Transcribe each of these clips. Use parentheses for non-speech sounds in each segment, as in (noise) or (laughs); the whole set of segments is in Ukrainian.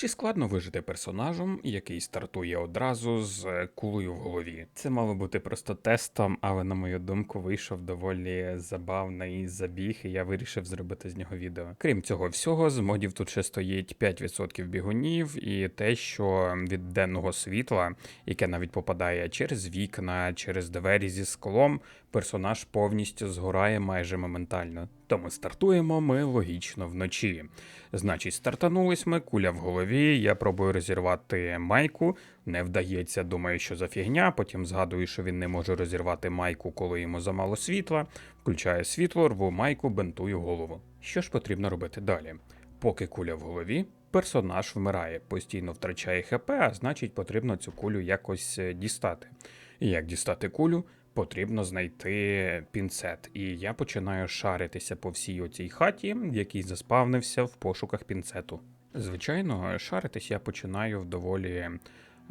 Чи складно вижити персонажем, який стартує одразу з е, кулею в голові? Це мало бути просто тестом, але на мою думку вийшов доволі забавний забіг, і я вирішив зробити з нього відео. Крім цього всього, з модів тут ще стоїть 5% бігунів, і те, що від денного світла, яке навіть попадає через вікна, через двері зі склом, персонаж повністю згорає майже моментально. Тому стартуємо ми логічно вночі. Значить, стартанулись ми, куля в голові. Я пробую розірвати майку. Не вдається, думаю, що за фігня. Потім згадую, що він не може розірвати майку, коли йому замало світла. Включаю світло, рву майку, бентую голову. Що ж потрібно робити далі? Поки куля в голові, персонаж вмирає, постійно втрачає ХП, а значить, потрібно цю кулю якось е, дістати. І як дістати кулю? Потрібно знайти пінцет. І я починаю шаритися по всій оцій хаті, в якій заспавнився в пошуках пінцету. Звичайно, шаритись я починаю в доволі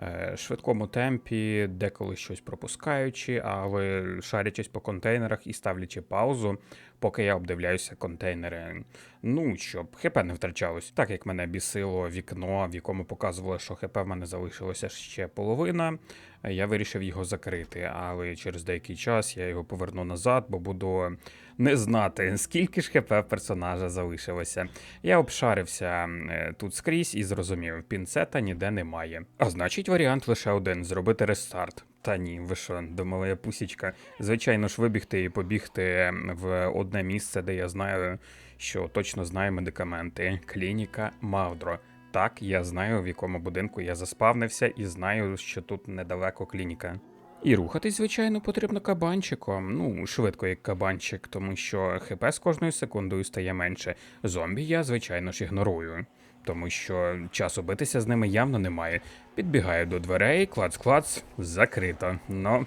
е, швидкому темпі, деколи щось пропускаючи, але шарячись по контейнерах і ставлячи паузу, поки я обдивляюся контейнери. Ну, щоб ХП не втрачалось. Так як мене бісило вікно, в якому показувало, що ХП в мене залишилося ще половина, я вирішив його закрити, але через деякий час я його поверну назад, бо буду не знати, скільки ж ХП персонажа залишилося. Я обшарився е, тут скрізь і зрозумів, пінцета ніде немає. А значить, варіант лише один зробити рестарт. Та ні, ви що, думала я пусічка. Звичайно ж, вибігти і побігти в одне місце, де я знаю, що точно знаю медикаменти. Клініка Мавдро. Так, я знаю, в якому будинку я заспавнився, і знаю, що тут недалеко клініка. І рухатись, звичайно, потрібно кабанчиком. Ну, швидко як кабанчик, тому що ХП з кожною секундою стає менше. Зомбі я, звичайно ж, ігнорую. Тому що часу битися з ними явно немає. Підбігаю до дверей, клац-клац, закрито. Ну,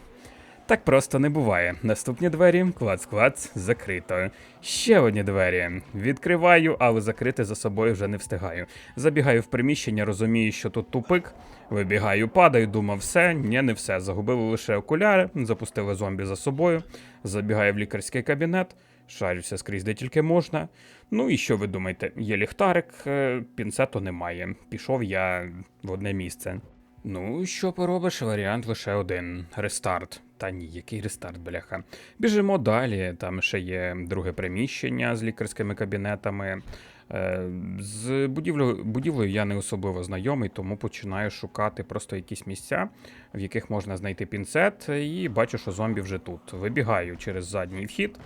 так просто не буває. Наступні двері, клац-клац, закрито. Ще одні двері. Відкриваю, але закрити за собою вже не встигаю. Забігаю в приміщення, розумію, що тут тупик. Вибігаю, падаю, думав, все, ні, не все. Загубили лише окуляри, запустили зомбі за собою. Забігаю в лікарський кабінет, шарюся скрізь, де тільки можна. Ну і що ви думаєте? Є ліхтарик, е, пінцету немає. Пішов я в одне місце. Ну, що поробиш, варіант лише один рестарт. Та ні, який рестарт, бляха. Біжимо далі. Там ще є друге приміщення з лікарськими кабінетами. Е, З будівлею, будівлею я не особливо знайомий, тому починаю шукати просто якісь місця, в яких можна знайти пінцет, і бачу, що зомбі вже тут. Вибігаю через задній вхід.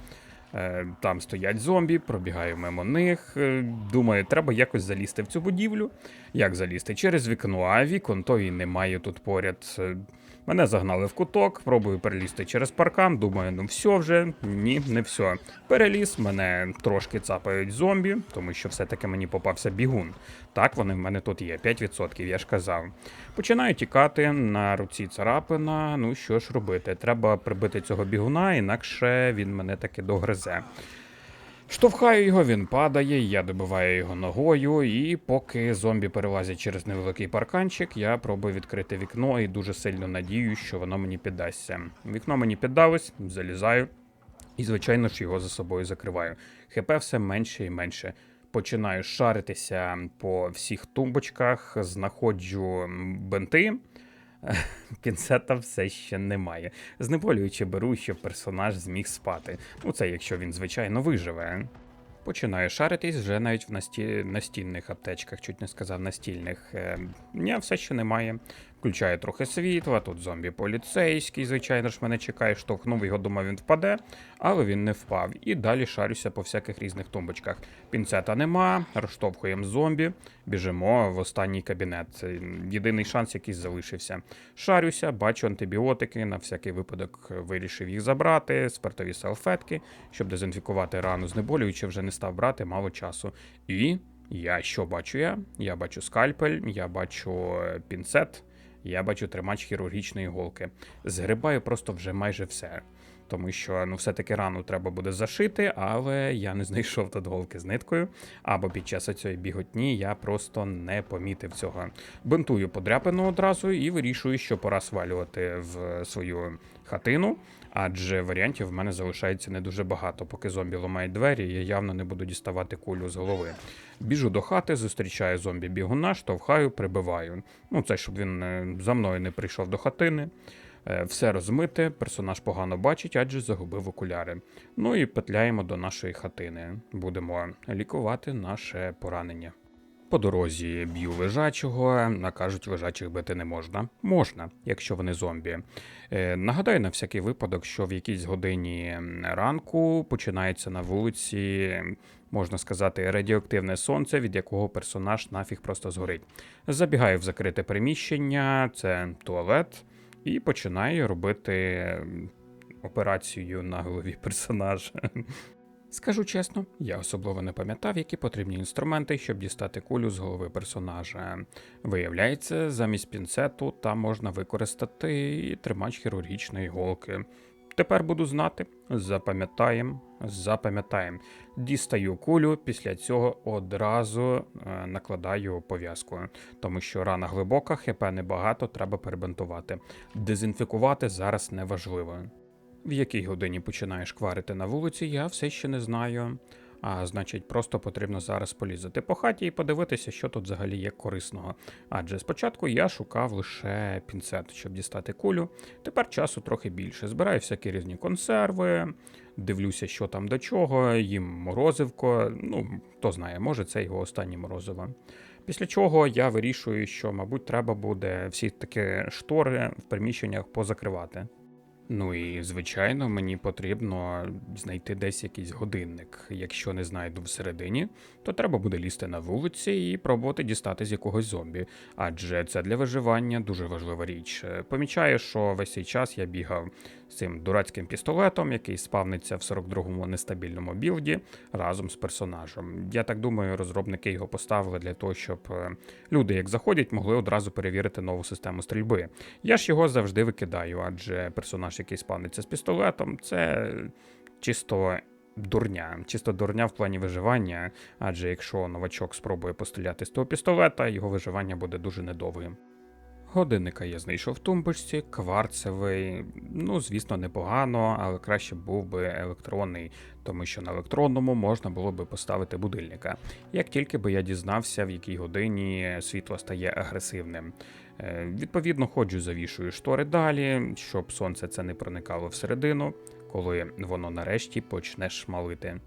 Е, Там стоять зомбі, пробігаю мимо них. Е, Думаю, треба якось залізти в цю будівлю. Як залізти? Через вікно, а вікон то і немає тут поряд. Е, Мене загнали в куток, пробую перелізти через паркан. Думаю, ну все вже. Ні, не все. Переліз, мене трошки цапають зомбі, тому що все-таки мені попався бігун. Так, вони в мене тут є, 5%, я ж казав. Починаю тікати, на руці царапина. Ну що ж робити? Треба прибити цього бігуна, інакше він мене таки догризе. Штовхаю його, він падає, я добиваю його ногою, і поки зомбі перелазять через невеликий парканчик, я пробую відкрити вікно і дуже сильно надію, що воно мені піддасться. Вікно мені піддалось, залізаю, і, звичайно ж, його за собою закриваю. ХП все менше і менше. Починаю шаритися по всіх тумбочках, знаходжу бенти. (laughs) Пінцета все ще немає. Знеболюючи беру, щоб персонаж зміг спати. Ну це якщо він, звичайно, виживе. Починаю шаритись вже навіть в насті... настільних аптечках, чуть не сказав настільних. Е, ні, все ще немає. Включаю трохи світла, тут зомбі поліцейський, звичайно ж, мене чекає, штовхнув його, думав, він впаде, але він не впав. І далі шарюся по всяких різних тумбочках. Пінцета нема, розштовхуємо зомбі, біжимо в останній кабінет. Це єдиний шанс, який залишився. Шарюся, бачу антибіотики, на всякий випадок вирішив їх забрати, спиртові салфетки, щоб дезінфікувати рану, знеболюючи, вже не став брати мало часу. І я що бачу я? Я бачу скальпель, я бачу е, пінцет, я бачу тримач хірургічної голки. Згрибаю просто вже майже все. тому що ну все-таки рану треба буде зашити, але я не знайшов тут голки з ниткою. Або під час цієї біготні я просто не помітив цього. Бинтую подряпину одразу і вирішую, що пора свалювати в свою хатину. Адже варіантів в мене залишається не дуже багато. Поки зомбі ламають двері, я явно не буду діставати кулю з голови. Біжу до хати, зустрічаю зомбі бігуна, штовхаю, прибиваю. Ну, це щоб він е, за мною не прийшов до хатини. Е, Все розмите, персонаж погано бачить, адже загубив окуляри. Ну і петляємо до нашої хатини. Будемо лікувати наше поранення. По дорозі б'ю лежачого, а кажуть, лежачих бити не можна. Можна, якщо вони зомбі. Е, нагадаю на всякий випадок, що в якійсь годині ранку починається на вулиці, можна сказати, радіоактивне сонце, від якого персонаж нафіг просто згорить. Забігаю в закрите приміщення, це туалет, і починаю робити операцію на голові персонажа. Скажу чесно, я особливо не пам'ятав, які потрібні інструменти, щоб дістати кулю з голови персонажа. Виявляється, замість пінцету там можна використати і тримач хірургічної голки. Тепер буду знати, запам'ятаєм, запам'ятаєм. Дістаю кулю, після цього одразу е, накладаю пов'язку, тому що рана глибока, хп небагато, треба перебинтувати. Дезінфікувати зараз не важливо. В якій годині починаєш кварити на вулиці, я все ще не знаю. А значить, просто потрібно зараз полізати по хаті і подивитися, що тут взагалі є корисного. Адже спочатку я шукав лише пінцет, щоб дістати кулю. Тепер часу трохи більше. Збираю всякі різні консерви, дивлюся, що там до чого, їм морозивко. Ну, хто знає, може це його останнє морозиво. Після чого я вирішую, що, мабуть, треба буде всі такі штори в приміщеннях позакривати. Ну і звичайно, мені потрібно знайти десь якийсь годинник. Якщо не знайду всередині, то треба буде лізти на вулиці і пробувати дістати з якогось зомбі. Адже це для виживання дуже важлива річ. Помічаю, що весь цей час я бігав цим дурацьким пістолетом, який спавниться в 42-му нестабільному білді разом з персонажем. Я так думаю, розробники його поставили для того, щоб е, люди, як заходять, могли одразу перевірити нову систему стрільби. Я ж його завжди викидаю, адже персонаж, який спавниться з пістолетом, це чисто. Дурня, чисто дурня в плані виживання, адже якщо новачок спробує постріляти з того пістолета, його виживання буде дуже недовгим. Годинника я знайшов в тумбочці, кварцевий. Ну, звісно, непогано, але краще був би електронний, тому що на електронному можна було би поставити будильника. Як тільки би я дізнався, в якій годині світло стає агресивним. Е, Відповідно, ходжу, завішую штори далі, щоб сонце це не проникало всередину, коли воно нарешті почне шмалити.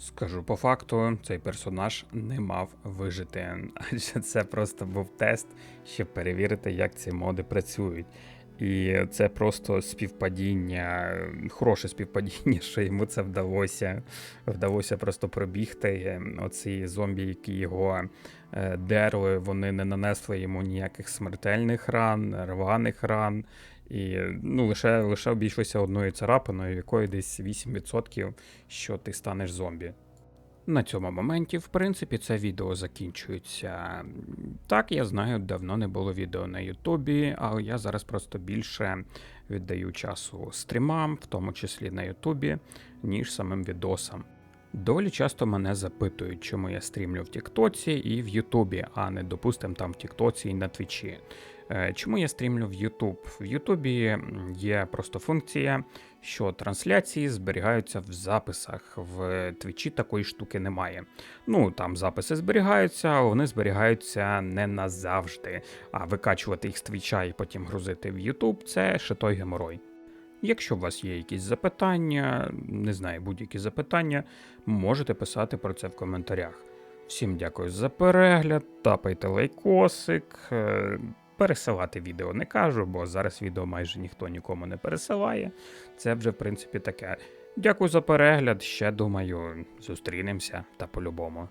Скажу по факту, цей персонаж не мав вижити, (laughs) адже це просто був тест, щоб перевірити, як ці моди працюють. І це просто співпадіння, хороше співпадіння, що йому це вдалося. Вдалося просто пробігти. Оці зомбі, які його е, дерли, вони не нанесли йому ніяких смертельних ран, рваних ран. І ну, лише, лише обійшлося одною царапиною, якої десь 8%, що ти станеш зомбі. На цьому моменті, в принципі, це відео закінчується. Так, я знаю, давно не було відео на Ютубі, але я зараз просто більше віддаю часу стрімам, в тому числі на Ютубі, ніж самим відосам. Доволі часто мене запитують, чому я стрімлю в Тіктоці і в Ютубі, а не допустим там в Тіктоці і на Твічі. Е, Чому я стрімлю в Ютуб? В Ютубі є просто функція, що трансляції зберігаються в записах. В Твічі такої штуки немає. Ну там записи зберігаються, але вони зберігаються не назавжди. А викачувати їх з Твіча і потім грузити в Ютуб це ще той геморой. Якщо у вас є якісь запитання, не знаю, будь-які запитання, можете писати про це в коментарях. Всім дякую за перегляд, тапайте лайкосик. Пересилати відео не кажу, бо зараз відео майже ніхто нікому не пересилає. Це вже, в принципі, таке. Дякую за перегляд. Ще думаю, зустрінемося та по-любому.